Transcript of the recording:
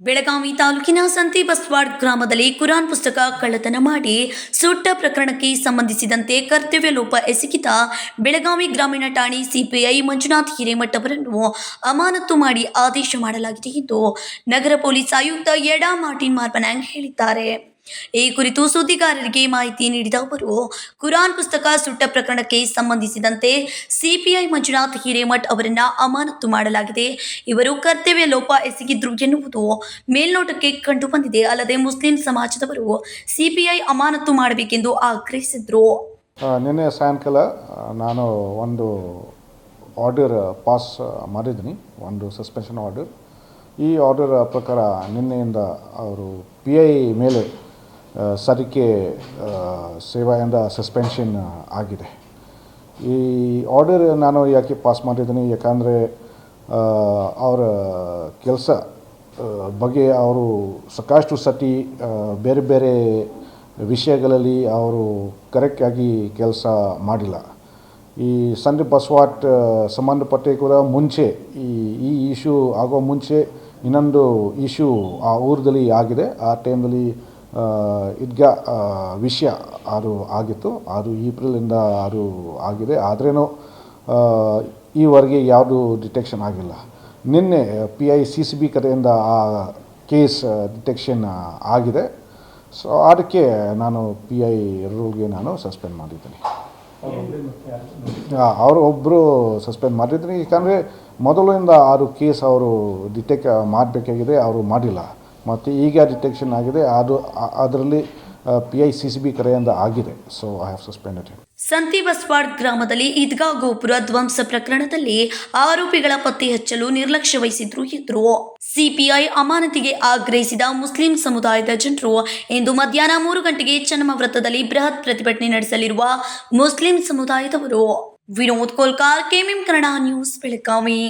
ಬೆಳಗಾವಿ ತಾಲೂಕಿನ ಸಂತಿ ಬಸ್ವಾಡ್ ಗ್ರಾಮದಲ್ಲಿ ಕುರಾನ್ ಪುಸ್ತಕ ಕಳ್ಳತನ ಮಾಡಿ ಸುಟ್ಟ ಪ್ರಕರಣಕ್ಕೆ ಸಂಬಂಧಿಸಿದಂತೆ ಕರ್ತವ್ಯ ಲೋಪ ಎಸಗಿದ ಬೆಳಗಾವಿ ಗ್ರಾಮೀಣ ಠಾಣೆ ಸಿಪಿಐ ಮಂಜುನಾಥ್ ಹಿರೇಮಠ್ ಅವರನ್ನು ಅಮಾನತು ಮಾಡಿ ಆದೇಶ ಮಾಡಲಾಗಿದೆ ಎಂದು ನಗರ ಪೊಲೀಸ್ ಆಯುಕ್ತ ಎಡಾ ಮಾರ್ಟಿನ್ ಮಾರ್ಪನಾಂಗ್ ಹೇಳಿದ್ದಾರೆ. ಈ ಕುರಿತು ಸುದ್ದಿಗಾರರಿಗೆ ಮಾಹಿತಿ ನೀಡಿದ ಅವರು, ಕುರಾನ್ ಪುಸ್ತಕ ಸುಟ್ಟ ಪ್ರಕರಣಕ್ಕೆ ಸಂಬಂಧಿಸಿದಂತೆ ಸಿಪಿಐ ಮಂಜುನಾಥ್ ಹಿರೇಮಠ್ ಅವರನ್ನ ಅಮಾನತು ಮಾಡಲಾಗಿದೆ. ಇವರು ಕರ್ತವ್ಯ ಲೋಪ ಎಸಗಿದ್ರು ಎನ್ನುವುದು ಮೇಲ್ನೋಟಕ್ಕೆ ಕಂಡು ಬಂದಿದೆ ಅಲ್ಲದೆ ಮುಸ್ಲಿಂ ಸಮಾಜದವರು ಸಿಪಿಐ ಅಮಾನತು ಮಾಡಬೇಕೆಂದು ಆಗ್ರಹಿಸಿದ್ರು. ನಿನ್ನೆ ಸಾಯಂಕಾಲ ನಾನು ಒಂದು ಆರ್ಡರ್ ಪಾಸ್ ಮಾಡಿದ್ದೀನಿ, ಒಂದು ಸಸ್ಪೆನ್ಷನ್ ಆರ್ಡರ್. ಈ ಆರ್ಡರ್ ಪ್ರಕಾರ ನಿನ್ನೆಯಿಂದ ಅವರು ಪಿ ಐ ಮೇಲೆ ಸರಿಕೆ ಸೇವೆಯಿಂದ ಸಸ್ಪೆನ್ಷನ್ ಆಗಿದೆ. ಈ ಆರ್ಡರ್ ನಾನು ಯಾಕೆ ಪಾಸ್ ಮಾಡಿದ್ದೀನಿ, ಯಾಕಂದರೆ ಅವರ ಕೆಲಸ ಬಗ್ಗೆ ಅವರು ಸಾಕಷ್ಟು ಸತಿ ಬೇರೆ ಬೇರೆ ವಿಷಯಗಳಲ್ಲಿ ಅವರು ಕರೆಕ್ಟಾಗಿ ಕೆಲಸ ಮಾಡಿಲ್ಲ. ಈ ಸಂದೀಪ್ ಬಸ್ವಾಟ್ ಸಂಬಂಧಪಟ್ಟೆ ಕೂಡ ಮುಂಚೆ, ಈ ಈ ಇಶ್ಯೂ ಆಗೋ ಮುಂಚೆ ಇನ್ನೊಂದು ಇಶ್ಯೂ ಆ ಊರದಲ್ಲಿ ಆಗಿದೆ. ಆ ಟೈಮ್ದಲ್ಲಿ ಇದ್ಗ ವಿಷಯ ಅದು ಆಗಿತ್ತು. ಅದು ಏಪ್ರಿಲಿಂದ ಆರು ಆಗಿದೆ. ಆದ್ರೇನು ಈವರೆಗೆ ಯಾವುದು ಡಿಟೆಕ್ಷನ್ ಆಗಿಲ್ಲ. ನಿನ್ನೆ P I C C B ಕಡೆಯಿಂದ ಆ ಕೇಸ್ ಡಿಟೆಕ್ಷನ್ ಆಗಿದೆ. ಸೊ, ಅದಕ್ಕೆ ನಾನು ಪಿ ಐ ರೂಲ್ಗೆ ನಾನು ಸಸ್ಪೆಂಡ್ ಮಾಡಿದ್ದೀನಿ. ಅವರು ಒಬ್ಬರು ಸಸ್ಪೆಂಡ್ ಮಾಡಿದ್ದೀನಿ. ಯಾಕಂದರೆ ಮೊದಲಿಂದ ಆರು ಕೇಸ್ ಅವರು ಡಿಟೆಕ್ ಮಾಡಬೇಕಾಗಿದೆ. ಅವರು ಮಾಡಿಲ್ಲ. ಮತ್ತು ಈಗ ಡಿಟೆಕ್ಷನ್ ಆಗಿದೆ, ಅದು, ಅದರಲ್ಲಿ P I C C B ಕರೆಯಿಂದ ಆಗಿದೆ. So I have suspended Santi Baswad ಗ್ರಾಮದಲ್ಲಿ ಈದ್ಗಾ ಗೋಪುರ ಧ್ವಂಸ ಪ್ರಕರಣದಲ್ಲಿ ಆರೋಪಿಗಳ ಪತ್ತೆ ಹಚ್ಚಲು ನಿರ್ಲಕ್ಷ್ಯ ವಹಿಸಿದ್ರು ಎಂದರು ಸಿಪಿಐ ಅಮಾನತಿಗೆ ಆಗ್ರಹಿಸಿದ ಮುಸ್ಲಿಂ ಸಮುದಾಯದ ಜನರು ಇಂದು ಮಧ್ಯಾಹ್ನ ಮೂರು ಗಂಟೆಗೆ ಚನ್ನಮ ವೃತ್ತದಲ್ಲಿ ಬೃಹತ್ ಪ್ರತಿಭಟನೆ ನಡೆಸಲಿರುವ ಮುಸ್ಲಿಂ ಸಮುದಾಯದವರು. Vinod Kolkar, KMM Kannada news, Belagavi.